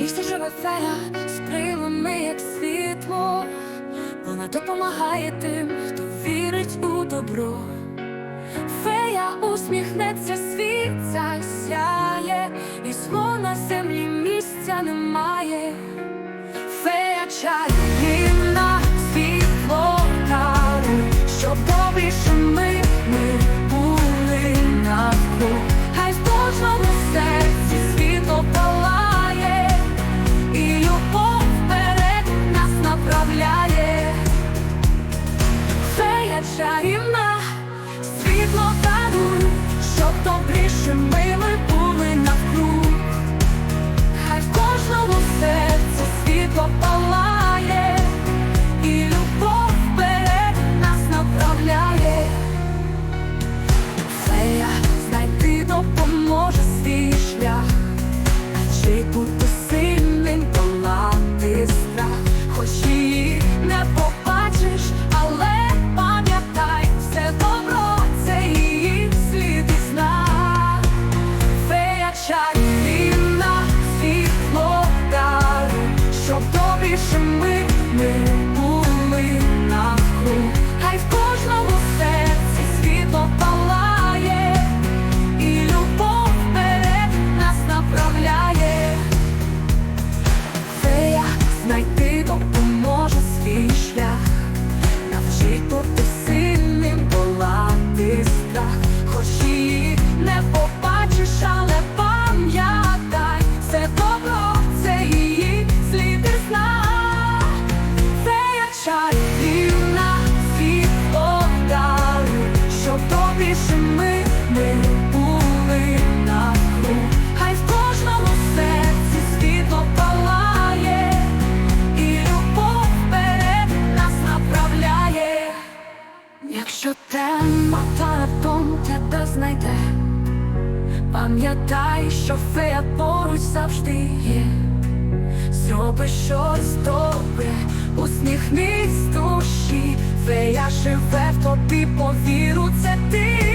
Ніжна жива фея з крилами, як світло, вона допомагає тим, хто вірить у добро. Фея усміхнеться, світ засяє, і зло на землі місця немає, фея чарівна, світло дарує, що добріше ми. чарівна світло. me. Що темата тебе знайде, пам'ятай, що фея поруч завжди є, зроби щось добре, усміхнись душі, фея живе в тобі, повіру, це ти.